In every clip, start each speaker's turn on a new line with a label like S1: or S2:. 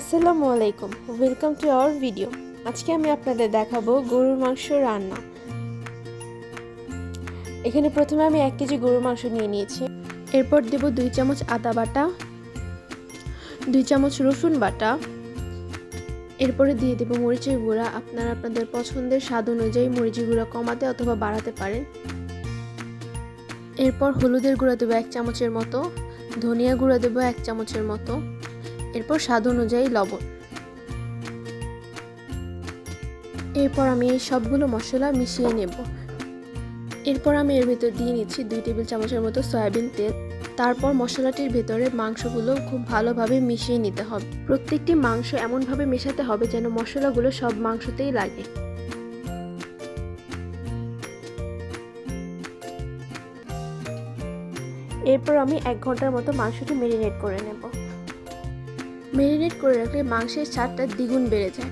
S1: আসসালামু আলাইকুম welcome to our video আজকে আমি আপনাদের দেখাবো গরুর মাংস রান্না। এখানে প্রথমে আমি এক কেজি গরুর মাংস নিয়ে নিয়েছি। এরপর দেব দুই চামচ আদা বাটা, দুই চামচ রসুন বাটা। এরপরে দিয়ে দেব মরিচের গুঁড়া। আপনারা আপনাদের পছন্দের স্বাদ অনুযায়ী মরিচের গুঁড়া কমাতে অথবা বাড়াতে পারেন। এরপর হলুদের গুঁড়া দেবো এক চামচের মতো, ধনিয়া গুঁড়া দেবো এক চামচের মতো। এরপর স্বাদ অনুযায়ী লবণ। এরপর আমি এই সবগুলো মশলা মিশিয়ে নেব। এরপর আমি এর ভেতর দিয়ে নিচ্ছি দুই টেবিল চামচের মতো সয়াবিন তেল। তারপর মশলাটির ভেতরে মাংসগুলো খুব ভালোভাবে মিশিয়ে নিতে হবে। প্রত্যেকটি মাংস এমনভাবে মেশাতে হবে যেন মশলাগুলো সব মাংসতেই লাগে। এরপর আমি এক ঘণ্টার মতো মাংসটি মেরিনেট করে নেব। মেরিনেট করে রাখলে মাংসের স্বাদটা দ্বিগুণ বেড়ে যায়।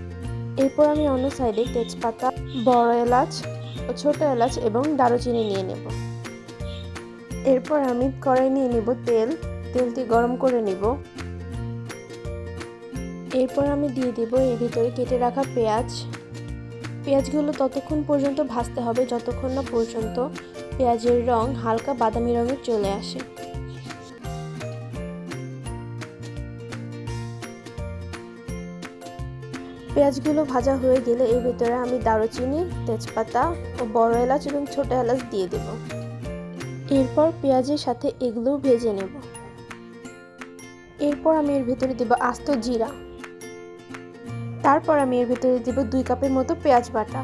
S1: এরপর আমি অন্য সাইডে তেজপাতা, বড় এলাচ ও ছোট এলাচ এবং দারুচিনি নিয়ে নেব। এরপর আমি কড়াই নিয়ে নেব তেল। তেলটি গরম করে নেব। এরপর আমি দিয়ে দেব এর ভিতরে কেটে রাখা পেঁয়াজ। পেঁয়াজগুলো ততক্ষণ পর্যন্ত ভাজতে হবে, যতক্ষণ না পর্যন্ত পেঁয়াজের রং হালকা বাদামি রঙের চলে আসে। পেঁয়াজগুলো ভাজা হয়ে গেলে এর ভিতরে আমি দারুচিনি, তেজপাতা ও বড় এলাচ এবং ছোট এলাচ দিয়ে দেব। এরপর পেঁয়াজের সাথে এগুলোও ভেজে নেব। এরপর আমি এর ভিতরে দেব আস্ত জিরা। তারপর আমি এর ভিতরে দেব দুই কাপের মতো পেঁয়াজ বাটা।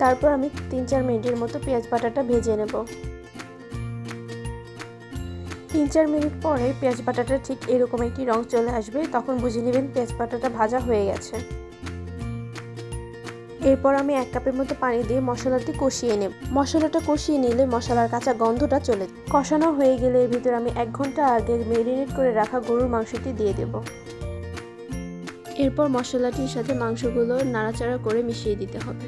S1: তারপর আমি তিন চার মিনিটের মতো পেঁয়াজ বাটাটা ভেজে নেব। তিন চার মিনিট পরে পেঁয়াজ বাটাটা ঠিক এরকম একটি রং চলে আসবে, তখন বুঝে নেবেন পেঁয়াজ বাটাটা ভাজা হয়ে গেছে। এরপর আমি এক কাপের মতো পানি দিয়ে মশলাটি কষিয়ে নেব। মশলাটা কষিয়ে নিলে মশলার কাঁচা গন্ধটা চলে কষানো হয়ে গেলে এর ভিতরে আমি এক ঘণ্টা আগে মেরিনেট করে রাখা গরুর মাংসটি দিয়ে দেব। এরপর মশলাটির সাথে মাংসগুলো নাড়াচাড়া করে মিশিয়ে দিতে হবে।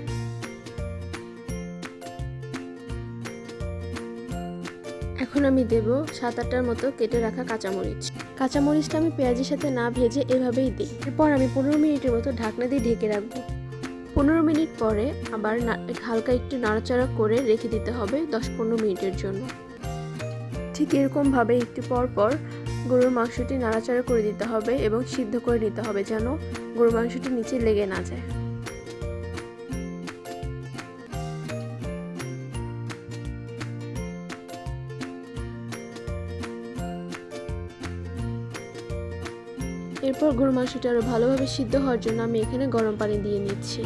S1: এখন আমি দেব সাত আটটার মতো কেটে রাখা কাঁচামরিচ। কাঁচামরিচটা আমি পেঁয়াজের সাথে না ভেজে এভাবেই দিই। এরপর আমি পনেরো মিনিটের মতো ঢাকনা দিয়ে ঢেকে রাখব। পনেরো মিনিট পরে আবার হালকা একটু নাড়াচাড়া করে রেখে দিতে হবে দশ পনেরো মিনিটের জন্য। ঠিক এরকমভাবে একটু পর পর গরুর মাংসটি নাড়াচাড়া করে দিতে হবে এবং সিদ্ধ করে নিতে হবে যেন গরুর মাংসটি নিচে লেগে না যায়। এরপর গরু মাংসটি আরও ভালোভাবে সিদ্ধ হওয়ার জন্য আমি এখানে গরম পানি দিয়ে নিচ্ছি।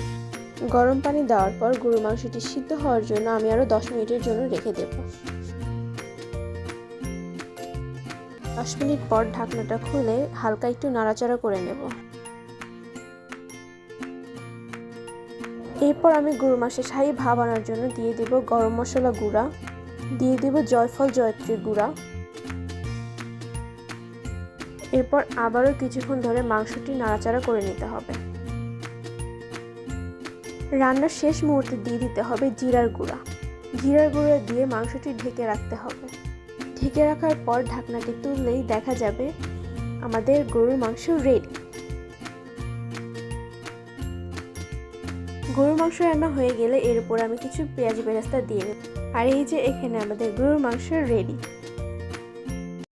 S1: গরম পানি দেওয়ার পর গরু মাংসটি সিদ্ধ হওয়ার জন্য আমি আরও দশ মিনিটের জন্য রেখে দেব। দশ মিনিট পর ঢাকনাটা খুলে হালকা একটু নাড়াচাড়া করে নেব। এরপর আমি গরু মাংসের শাহী ভাব আনার জন্য দিয়ে দেব গরম মশলা গুঁড়া, দিয়ে দেব জয়ফল, জয়ত্রীর গুঁড়া এরপর আবারও কিছুক্ষণ ধরে মাংসটি নাড়াচাড়া করে নিতে হবে। রান্নার শেষ মুহূর্তে দিয়ে দিতে হবে জিরার গুঁড়া। জিরার গুঁড়া দিয়ে মাংসটি ঢেকে রাখতে হবে। ঢেকে রাখার পর ঢাকনাটি তুললেই দেখা যাবে আমাদের গরুর মাংস রেডি গরুর মাংস রান্না হয়ে গেলে এর উপর আমি কিছু পেঁয়াজ বেরাস্তা দিয়ে নেব আর এই যে এখানে আমাদের গরুর মাংস রেডি